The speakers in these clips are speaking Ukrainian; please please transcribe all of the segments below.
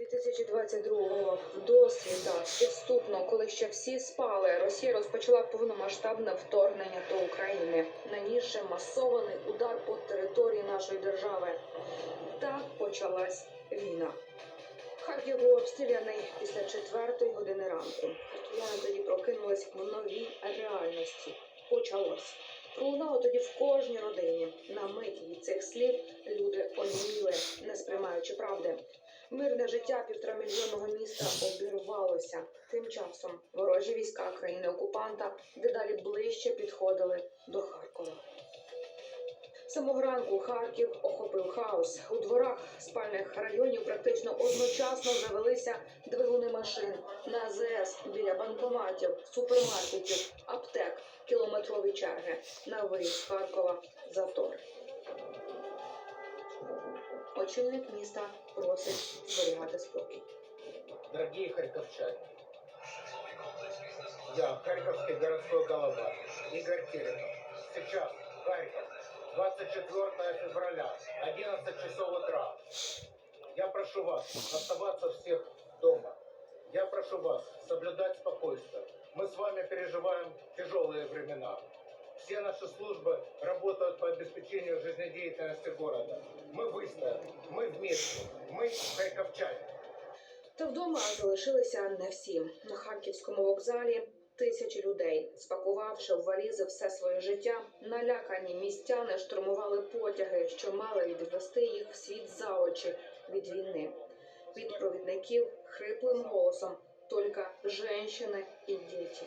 2022-го в досвіта підступно, коли ще всі спали, Росія розпочала повномасштабне вторгнення до України, нанісши масований удар по території нашої держави. Так почалась війна. Харків був обстріляний після четвертої години ранку. Харків'яни тоді прокинулись в новій реальності. Почалось. Пролунало тоді в кожній родині. На мить від цих слів люди оніміли, не сприймаючи правди. Мирне життя півторамільйонного міста обірвалося. Тим часом ворожі війська країни окупанта дедалі ближче підходили до Харкова. Самого ранку Харків охопив хаос. У дворах спальних районів практично одночасно завелися двигуни машин на АЗС біля банкоматів, супермаркетів, аптек, кілометрові черги на виїзд Харкова затор. Очільник міста просить зберігати спокій. Дорогие харьковчане, я, Харьковский городской голова, Игорь Терехов. Сейчас, Харьков, 24 февраля, 11 часов утра. Я прошу вас оставаться всех дома. Я прошу вас соблюдать спокойствие. Мы с вами переживаем тяжелые времена. Все наши службы работают по обеспечению жизнедеятельности города. Мы выстоим, мы вместе, мы харьковчане. Та вдома залишилися не всі. На харківському вокзалі тисячі людей, спакувавши в валізи все своє життя, налякані містяни штурмували потяги, що мали відвести їх в світ за очі від війни. Від провідників хриплим голосом тільки жінки і діти.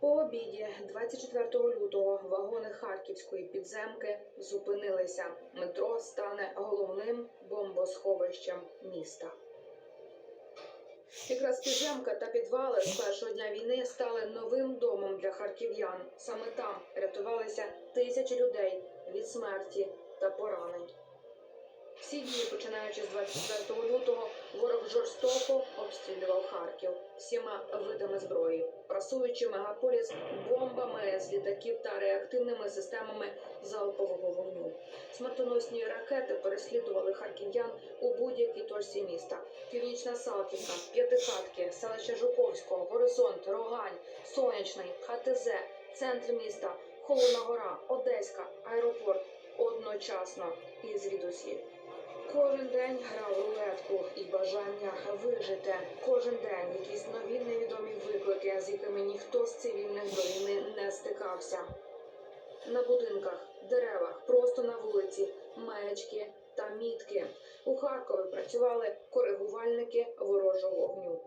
По обіді 24 лютого вагони харківської підземки зупинилися. Метро стане головним бомбосховищем міста. Якраз підземка та підвали з першого дня війни стали новим домом для харків'ян. Саме там рятувалися тисячі людей від смерті та поранень. Всі дні, починаючи з 24 лютого, ворог жорстоко обстрілював Харків всіма видами зброї, прасуючи мегаполіс бомбами з літаків та реактивними системами залпового вогню. Смертоносні ракети переслідували харків'ян у будь-якій точці міста: Північна Салтівка, П'ятихатки, селище Жуковського, Горизонт, Рогань, Сонячний, ХТЗ, центр міста, Холодна Гора, Одеська, аеропорт одночасно і звідусіль. Кожен день грав рулетку і бажання вижити. Кожен день якісь нові невідомі виклики, з якими ніхто з цивільних до війни не стикався. На будинках, деревах, просто на вулиці, маячки та мітки. У Харкові працювали коригувальники ворожого вогню.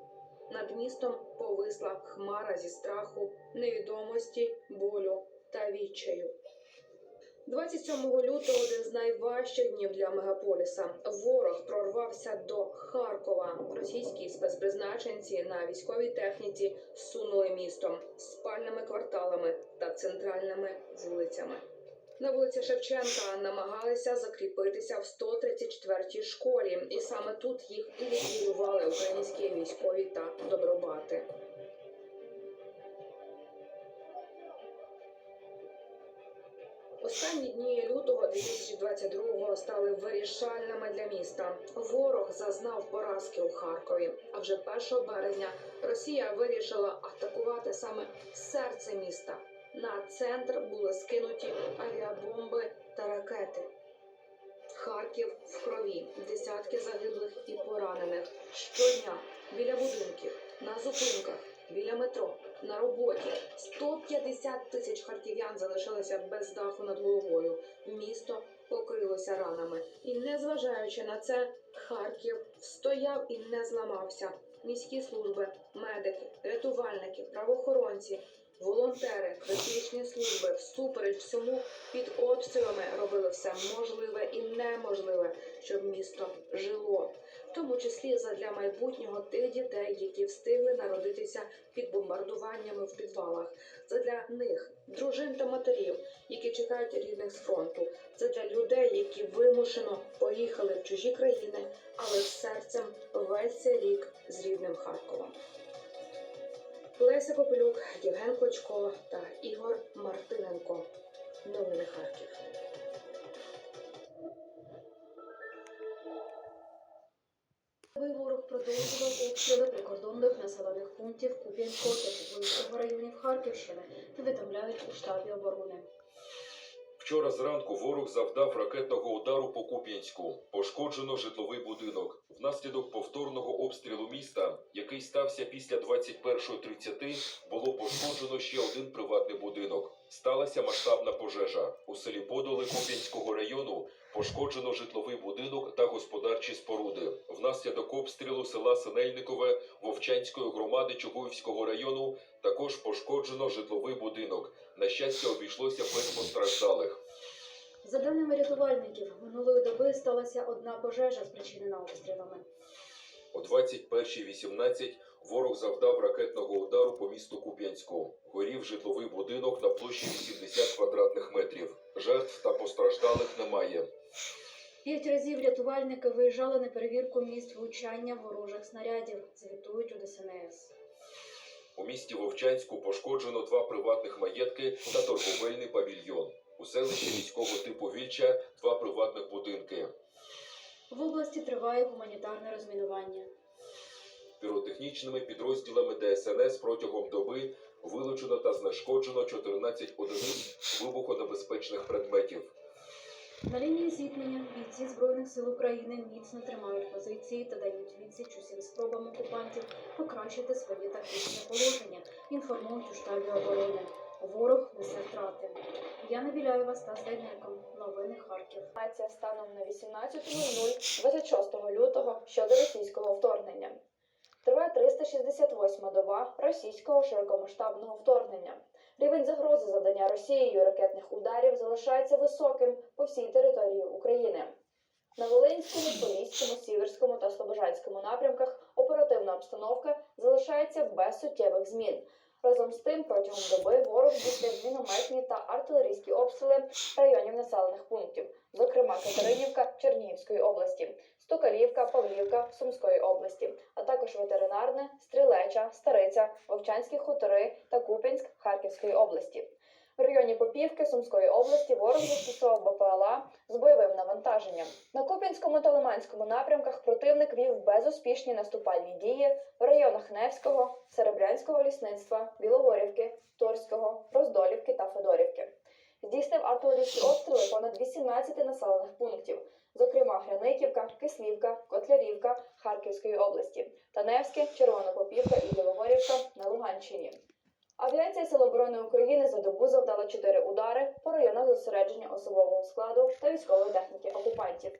Над містом повисла хмара зі страху, невідомості, болю та відчаю. 27 лютого один з найважчих днів для мегаполіса. Ворог прорвався до Харкова. Російські спецпризначенці на військовій техніці сунули містом спальними кварталами та центральними вулицями. На вулиці Шевченка намагалися закріпитися в 134-й школі, і саме тут їх і ліквідували українські військові та добробати. Останні дні лютого 2022-го стали вирішальними для міста. Ворог зазнав поразки у Харкові. А вже 1 березня Росія вирішила атакувати саме серце міста. На центр були скинуті авіабомби та ракети. Харків в крові, десятки загиблих і поранених. Щодня біля будинків, на зупинках, біля метро, на роботі. 150 тисяч харків'ян залишилися без даху над головою. Місто покрилося ранами. І незважаючи на це, Харків стояв і не зламався. Міські служби, медики, рятувальники, правоохоронці, волонтери, критичні служби всупереч всьому під обстрілами робили все можливе і неможливе, щоб місто жило, тому числі задля майбутнього тих дітей, які встигли народитися під бомбардуваннями в підвалах, задля них, дружин та матерів, які чекають рідних з фронту, задля людей, які вимушено поїхали в чужі країни, але серцем весь цей рік з рідним Харковом. Леся Попелюк, Євген Клочко та Ігор Мартиненко. Новини Харків. Ворог продовжував обстріли прикордонних населених пунктів Куп'янського та Чугуївського районів Харківщини, повідомляють у штабі оборони. Вчора зранку ворог завдав ракетного удару по Куп'янську. Пошкоджено житловий будинок. Внаслідок повторного обстрілу міста, який стався після 21.30, було пошкоджено ще один приватний будинок. Сталася масштабна пожежа. У селі Подоли Куп'янського району пошкоджено житловий будинок та господарчі споруди. Внаслідок обстрілу села Синельникове Вовчанської громади Чугуївського району також пошкоджено житловий будинок. На щастя, обійшлося без постраждалих. За даними рятувальників, минулої доби сталася одна пожежа, спричинена обстрілами. О 21.18 ворог завдав ракетного удару по місту Куп'янську. Горів житловий будинок на площі 80 квадратних метрів. Жертв та постраждалих немає. П'ять разів рятувальники виїжджали на перевірку місць влучання ворожих снарядів, звітують у ДСНС. У місті Вовчанську пошкоджено два приватних маєтки та торговельний павільйон. У селищі міського типу Вільча два приватних будинки. В області триває гуманітарне розмінування. Піротехнічними підрозділами ДСНС протягом доби вилучено та знешкоджено 14 одиниць вибухонебезпечних предметів. На лінії зіткнення бійці Збройних сил України міцно тримають позиції та дають відсіч усім спробам окупантів покращити своє тактичне положення, інформують у штабі оборони. Ворог несе втрати. Яна Біляєва, Стас Дайнеко. Новини Харків. Інформація станом на 18.00 26 лютого щодо російського вторгнення. Триває 368 доба російського широкомасштабного вторгнення. Рівень загрози завдання Росією ракетних ударів залишається високим по всій території України. На Волинському, Поліському, Сіверському та Слобожанському напрямках оперативна обстановка залишається без суттєвих змін. Разом з тим, протягом доби ворог здійснив мінометні та артилерійські обстріли районів населених пунктів, зокрема Катеринівка Чернігівської області, Стукалівка, Павлівка Сумської області, а також ветеринарне, Стрілеча, Стариця, Вовчанські хутори та Куп'янськ Харківської області. В районі Попівки Сумської області ворог застосував БПЛА з бойовим навантаженням. На Куп'янському та Лиманському напрямках противник вів безуспішні наступальні дії в районах Невського, Серебрянського лісництва, Білогорівки, Торського, Роздолівки та Федорівки. Здійснив артилерійські обстріли понад 18 населених пунктів, зокрема Граниківка, Кислівка, Котлярівка Харківської області, Таневське, Червонопопівка і Білогорівка на Луганщині. Авіація Сил оборони України за добу завдала 4 удари по районах зосередження особового складу та військової техніки окупантів.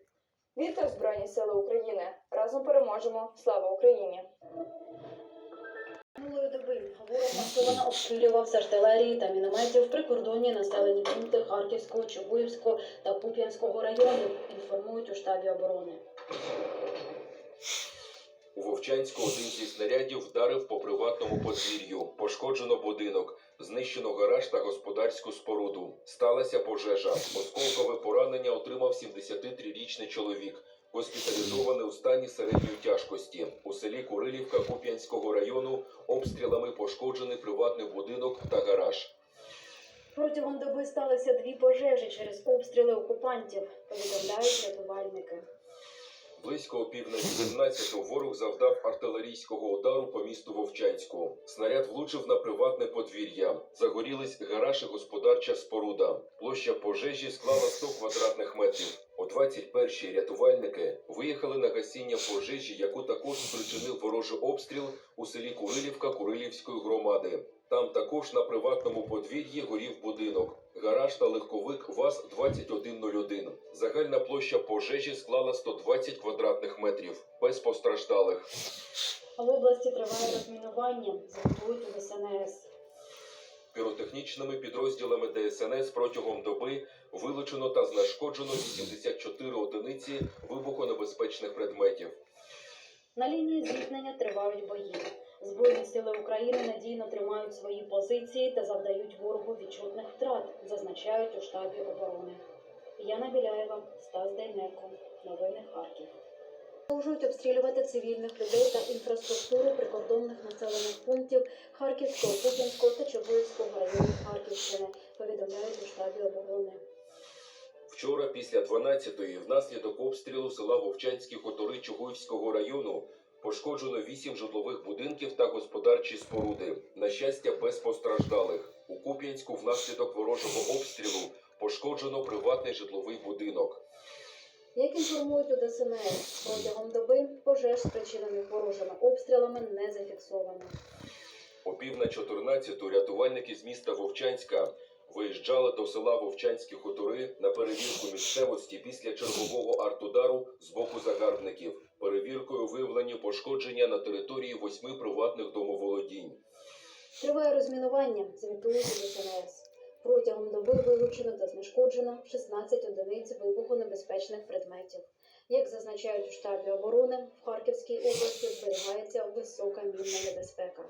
Вірте в Збройні Сили України! Разом переможемо! Слава Україні! Минулої доби ворог масово обстрілював з артилерії та мінометів прикордонні населені пункти Харківського, Чугуївського та Куп'янського районів, інформують у штабі оборони. У Вовчанську один зі снарядів вдарив по приватному подвір'ю. Пошкоджено будинок, знищено гараж та господарську споруду. Сталася пожежа. Осколкове поранення отримав 73-річний чоловік, госпіталізований у стані середньої тяжкості. У селі Курилівка Куп'янського району обстрілами пошкоджений приватний будинок та гараж. Протягом доби сталося дві пожежі через обстріли окупантів, повідомляють рятувальники. Близько о пів на 18 ворог завдав артилерійського удару по місту Вовчанську. Снаряд влучив на приватне подвір'я. Загорілись гараж і господарча споруда. Площа пожежі склала 100 квадратних метрів. О 21-й рятувальники виїхали на гасіння пожежі, яку також спричинив ворожий обстріл у селі Курилівка Курилівської громади. Там також на приватному подвір'ї горів будинок, гараж та легковик ВАЗ-2101. Загальна площа пожежі склала 120 квадратних метрів, без постраждалих. В області триває розмінування, у ДСНС. Піротехнічними підрозділами ДСНС протягом доби вилучено та знешкоджено 84 одиниці вибухонебезпечних предметів. На лінії зіткнення тривають бої. Збройні сили України надійно тримають свої позиції та завдають ворогу відчутних втрат, зазначають у штабі оборони. Яна Біляєва, Стас Дайнеко. Новини Харків. Продовжують обстрілювати цивільних людей та інфраструктуру прикордонних населених пунктів Харківського, Куп'янського та Чобуївського районів Харківщини, повідомляють у штабі оборони. Вчора після 12-ї внаслідок обстрілу села Вовчанські Хотори Чугуївського району пошкоджено 8 житлових будинків та господарчі споруди. На щастя, без постраждалих. У Куп'янську внаслідок ворожого обстрілу пошкоджено приватний житловий будинок. Як інформують у ДСНС, протягом доби пожеж, спричинених ворожими обстрілами, не зафіксовано. О пів на 14 рятувальники з міста Вовчанська виїжджали до села Вовчанські хутори на перевірку місцевості після чергового артудару з боку загарбників. Перевіркою виявлені пошкодження на території восьми приватних домоволодінь. Триває розмінування, звітують у ДСНС. Протягом доби вилучено та знешкоджено 16 одиниць вибухонебезпечних предметів. Як зазначають у штабі оборони, в Харківській області зберігається висока мінна небезпека.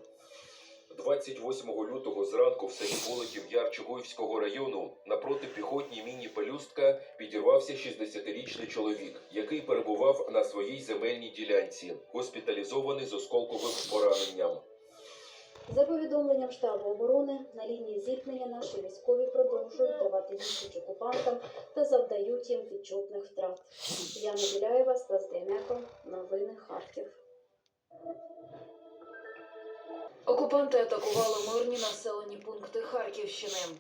28 лютого зранку в селі Болотів Ярчугуївського району на протипіхотній міні Пелюстка підірвався 60-річний чоловік, який перебував на своїй земельній ділянці, госпіталізований з осколковим пораненням. За повідомленням штабу оборони, на лінії зіткнення наші військові продовжують давати відсіч окупантам та завдають їм відчутних втрат. Яна Біляєва, Стас Дейнеко, новини Харків. Окупанти атакували мирні населені пункти Харківщини.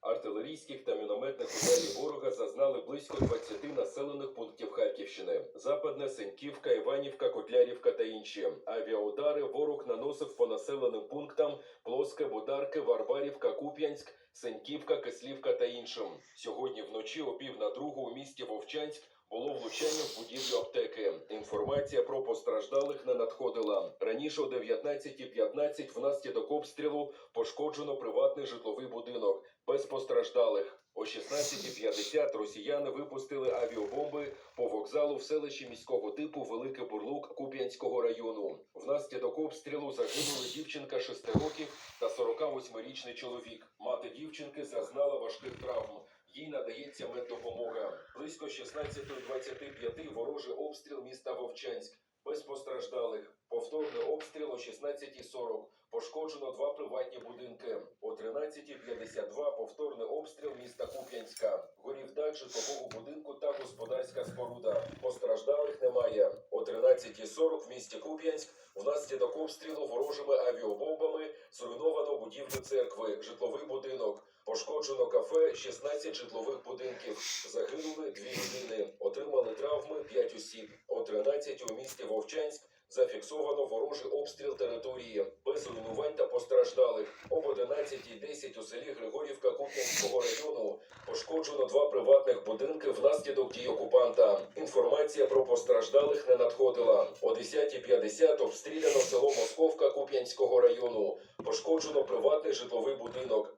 Артилерійських та мінометних ударів ворога зазнали близько 20 населених пунктів Харківщини: Западне, Сеньківка, Іванівка, Котлярівка та інші. Авіаудари ворог наносив по населеним пунктам Плоске, Бодарки, Варварівка, Куп'янськ, Сеньківка, Кислівка та іншим. Сьогодні вночі о пів на другу у місті Вовчанськ було влучання в будівлю аптеки. Інформація про постраждалих не надходила. Раніше о 19.15 внаслідок обстрілу пошкоджено приватний житловий будинок без постраждалих. О 16.50 росіяни випустили авіабомби по вокзалу в селищі міського типу Великий Бурлук Куп'янського району. Внаслідок обстрілу загинули дівчинка 6 років та 48-річний чоловік. Мати дівчинки зазнала важких травм. Їй надається меддопомога. Близько 16.25 ворожий обстріл міста Вовчанськ. Без постраждалих. Повторний обстріл о 16.40. Пошкоджено два приватні будинки. О 13.52 повторний обстріл міста Куп'янська. Горів дах житлового будинку та господарська споруда. Постраждалих немає. О 13.40 в місті Куп'янськ внаслідок обстрілу ворожими авіабомбами зруйновано будівлю церкви, житловий будинок. Пошкоджено кафе, 16 житлових будинків. Загинули дві людини. Отримали травми 5 осіб. О 13 у місті Вовчанськ зафіксовано ворожий обстріл території без руйнувань та постраждалих. Об 11.10 у селі Григорівка Куп'янського району пошкоджено два приватних будинки внаслідок дій окупанта. Інформація про постраждалих не надходила. О 10.50 обстріляно село Московка Куп'янського району. Пошкоджено приватний житловий будинок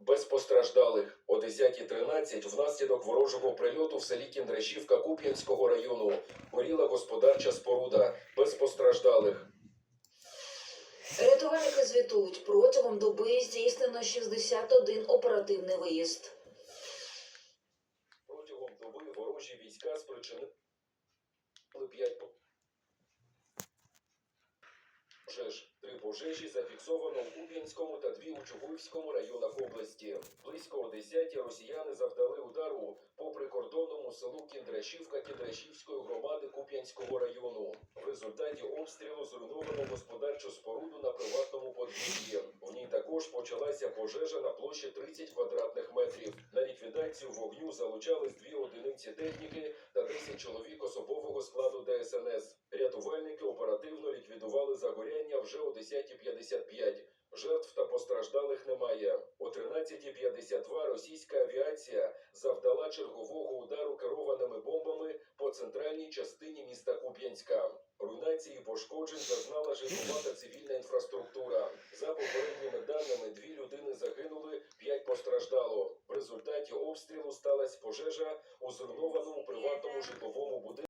10.13 внаслідок ворожого прильоту в селі Кіндрашівка Куп'янського району горіла господарча споруда без постраждалих. Рятувальники звітують, протягом доби здійснено 61 оперативний виїзд. Протягом доби ворожі війська спричинили 5 пожеж. Пожежі зафіксовано у Куп'янському та дві у Чугуївському районах області. Близько о 10 росіяни завдали удару по прикордонному селу Кіндрашівка Кіндрашівської громади Куп'янського району. В результаті обстрілу зруйновано господарчу споруду на приватному подвір'ї. В ній також почалася пожежа на площі 30 квадратних метрів. На ліквідацію вогню залучались дві одиниці техніки та 10 чоловік особового складу ДСНС. Рятувальники оперативно ліквідували вже о 10.55. Жертв та постраждалих немає. О 13.52 російська авіація завдала чергового удару керованими бомбами по центральній частині міста Куп'янська. Руйнації пошкоджень зазнала житлова та цивільна інфраструктура. За попередніми даними, дві людини загинули, п'ять постраждало. В результаті обстрілу сталася пожежа у зруйнованому приватному житловому будинку.